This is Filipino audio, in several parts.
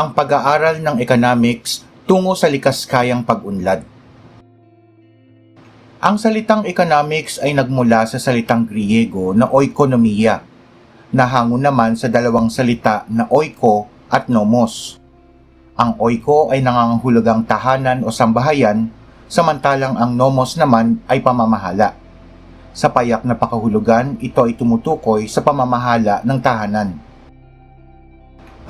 ang pag-aaral ng economics tungo sa likaskayang pag-unlad. Ang salitang economics ay nagmula sa salitang Griego na oikonomiya, na hango naman sa dalawang salita na oiko at nomos. Ang oiko ay nangangahulugang tahanan o sambahayan, samantalang ang nomos naman ay pamamahala. Sa payak na pakahulugan, ito ay tumutukoy sa pamamahala ng tahanan.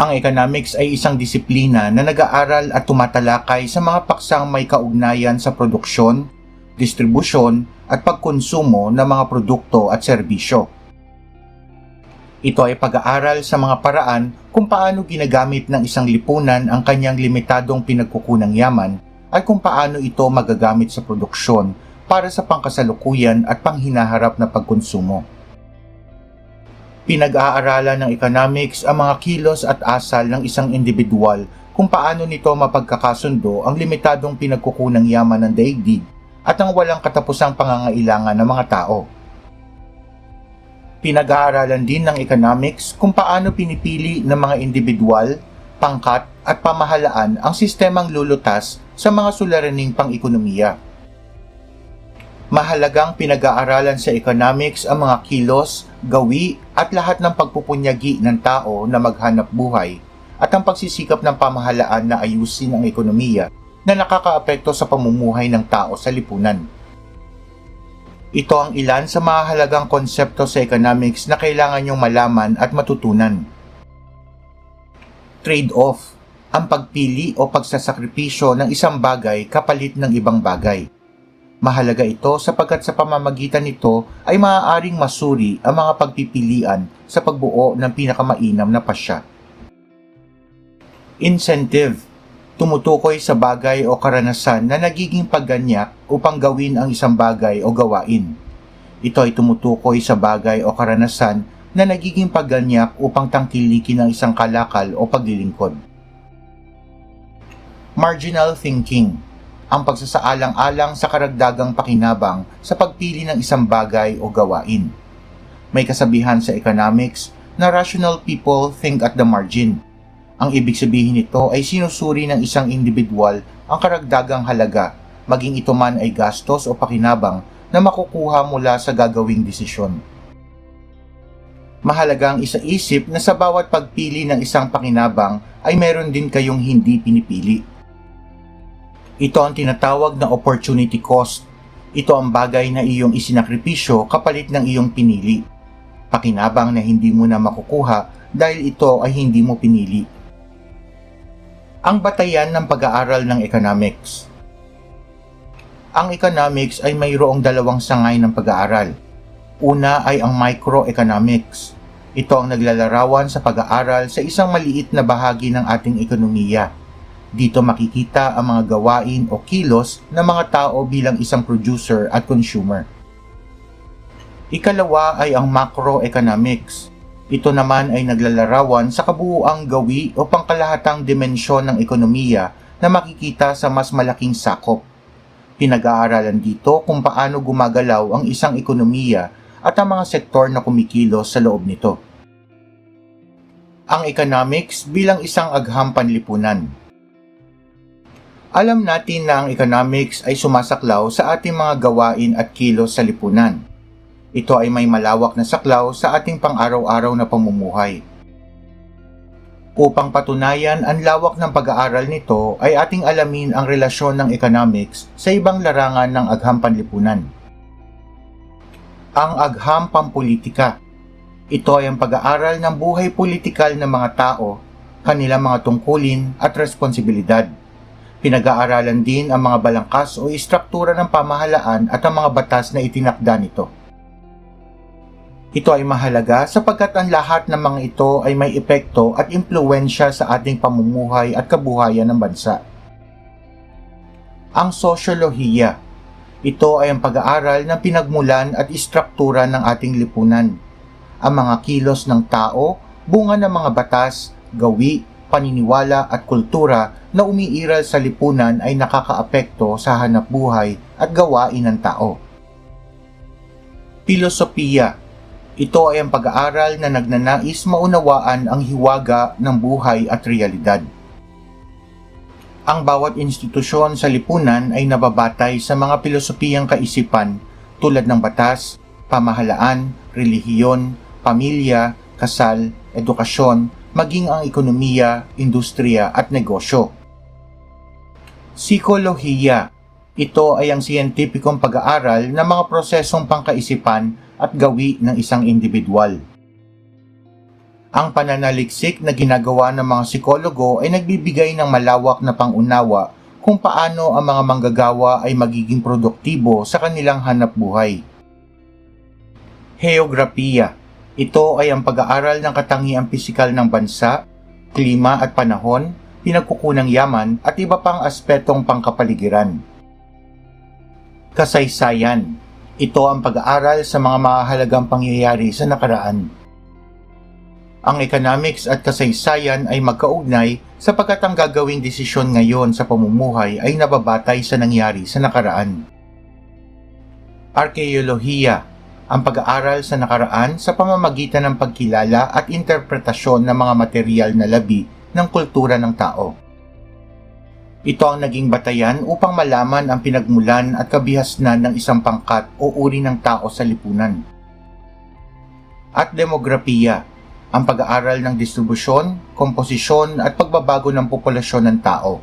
Ang economics ay isang disiplina na nag-aaral at tumatalakay sa mga paksang may kaugnayan sa produksyon, distribusyon at pagkonsumo ng mga produkto at serbisyo. Ito ay pag-aaral sa mga paraan kung paano ginagamit ng isang lipunan ang kanyang limitadong pinagkukunang yaman at kung paano ito magagamit sa produksyon para sa pangkasalukuyan at panghinaharap na pagkonsumo. Pinag-aaralan ng economics ang mga kilos at asal ng isang individual kung paano nito mapagkakasundo ang limitadong pinagkukunang yaman ng daigdig at ang walang katapusang pangangailangan ng mga tao. Pinag-aaralan din ng economics kung paano pinipili ng mga individual, pangkat at pamahalaan ang sistemang lulutas sa mga suliraning pang-ekonomiya. Mahalagang pinag-aaralan sa economics ang mga kilos, gawi at lahat ng pagpupunyagi ng tao na maghanap buhay at ang pagsisikap ng pamahalaan na ayusin ang ekonomiya na nakakaapekto sa pamumuhay ng tao sa lipunan. Ito ang ilan sa mahalagang konsepto sa economics na kailangan niyong malaman at matutunan. Trade-off, ang pagpili o pagsasakripisyo ng isang bagay kapalit ng ibang bagay. Mahalaga ito sapagkat sa pamamagitan nito ay maaaring masuri ang mga pagpipilian sa pagbuo ng pinakamainam na pasya. Incentive tumutukoy sa bagay o karanasan na nagiging pagganyak upang gawin ang isang bagay o gawain. Ito ay tumutukoy sa bagay o karanasan na nagiging pagganyak upang tangkilikin ang isang kalakal o paglilingkod. Marginal thinking ang pagsasaalang-alang sa karagdagang pakinabang sa pagpili ng isang bagay o gawain. May kasabihan sa economics na rational people think at the margin ang ibig sabihin nito ay sinusuri ng isang individual ang karagdagang halaga, maging ito man ay gastos o pakinabang na makukuha mula sa gagawing desisyon. Mahalagang isaisip na sa bawat pagpili ng isang pakinabang ay meron din kayong hindi pinipili. Ito ang tinatawag na opportunity cost. Ito ang bagay na iyong isinakripisyo kapalit ng iyong pinili. Pakinabang na hindi mo na makukuha dahil ito ay hindi mo pinili ang batayan ng pag-aaral ng economics. Ang economics ay mayroong dalawang sangay ng pag-aaral. Una ay ang microeconomics. Ito ang naglalarawan sa pag-aaral sa isang maliit na bahagi ng ating ekonomiya. Dito makikita ang mga gawain o kilos ng mga tao bilang isang producer at consumer. Ikalawa ay ang macroeconomics ito naman ay naglalarawan sa kabuuang gawi o pangkalahatang dimensyon ng ekonomiya na makikita sa mas malaking sakop. Pinag-aaralan dito kung paano gumagalaw ang isang ekonomiya at ang mga sektor na kumikilos sa loob nito. Ang economics bilang isang agham panlipunan. Alam natin na ang economics ay sumasaklaw sa ating mga gawain at kilos sa lipunan ito ay may malawak na saklaw sa ating pang-araw-araw na pamumuhay. Upang patunayan ang lawak ng pag-aaral nito ay ating alamin ang relasyon ng economics sa ibang larangan ng agham panlipunan. Ang agham pampolitika. Ito ay ang pag-aaral ng buhay politikal ng mga tao, kanilang mga tungkulin at responsibilidad. Pinag-aaralan din ang mga balangkas o istruktura ng pamahalaan at ang mga batas na itinakda nito. Ito ay mahalaga sapagkat ang lahat ng mga ito ay may epekto at impluensya sa ating pamumuhay at kabuhayan ng bansa. Ang sosyolohiya. Ito ay ang pag-aaral ng pinagmulan at istruktura ng ating lipunan. Ang mga kilos ng tao, bunga ng mga batas, gawi, paniniwala at kultura na umiiral sa lipunan ay nakakaapekto sa hanap buhay at gawain ng tao. Filosofiya ito ay ang pag-aaral na nagnanais maunawaan ang hiwaga ng buhay at realidad. Ang bawat institusyon sa lipunan ay nababatay sa mga pilosopiyang kaisipan tulad ng batas, pamahalaan, relihiyon, pamilya, kasal, edukasyon, maging ang ekonomiya, industriya at negosyo. Psikolohiya. Ito ay ang siyentipikong pag-aaral ng mga prosesong pangkaisipan at gawi ng isang individual. Ang pananaliksik na ginagawa ng mga psikologo ay nagbibigay ng malawak na pangunawa kung paano ang mga manggagawa ay magiging produktibo sa kanilang hanap buhay. Heograpiya. Ito ay ang pag-aaral ng katangiang pisikal ng bansa, klima at panahon, pinagkukunang yaman at iba pang aspetong pangkapaligiran. Kasaysayan. Ito ang pag-aaral sa mga mahalagang pangyayari sa nakaraan. Ang economics at kasaysayan ay magkaugnay sapagkat ang gagawing desisyon ngayon sa pamumuhay ay nababatay sa nangyari sa nakaraan. Arkeolohiya ang pag-aaral sa nakaraan sa pamamagitan ng pagkilala at interpretasyon ng mga material na labi ng kultura ng tao. Ito ang naging batayan upang malaman ang pinagmulan at kabihasnan ng isang pangkat o uri ng tao sa lipunan. At demografiya, ang pag-aaral ng distribusyon, komposisyon at pagbabago ng populasyon ng tao.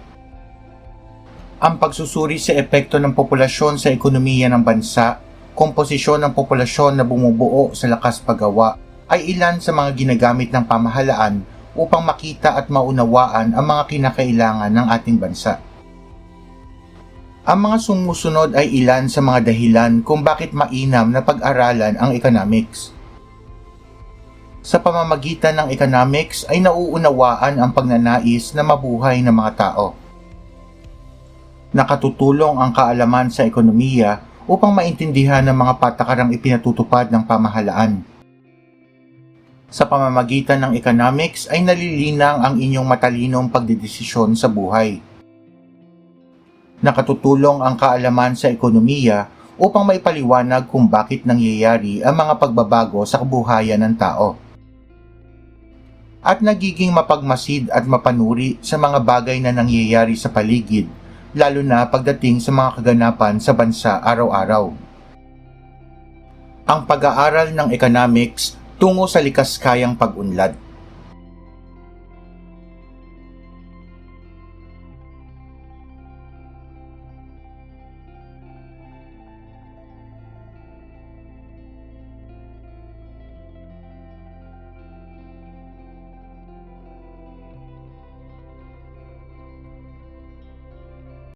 Ang pagsusuri sa epekto ng populasyon sa ekonomiya ng bansa, komposisyon ng populasyon na bumubuo sa lakas paggawa ay ilan sa mga ginagamit ng pamahalaan upang makita at maunawaan ang mga kinakailangan ng ating bansa. Ang mga sumusunod ay ilan sa mga dahilan kung bakit mainam na pag-aralan ang economics. Sa pamamagitan ng economics ay nauunawaan ang pagnanais na mabuhay ng mga tao. Nakatutulong ang kaalaman sa ekonomiya upang maintindihan ang mga patakarang ipinatutupad ng pamahalaan. Sa pamamagitan ng economics ay nalilinang ang inyong matalinong pagdedesisyon sa buhay. Nakatutulong ang kaalaman sa ekonomiya upang maipaliwanag kung bakit nangyayari ang mga pagbabago sa kabuhayan ng tao. At nagiging mapagmasid at mapanuri sa mga bagay na nangyayari sa paligid, lalo na pagdating sa mga kaganapan sa bansa araw-araw. Ang pag-aaral ng economics tungo sa likas kayang pag-unlad.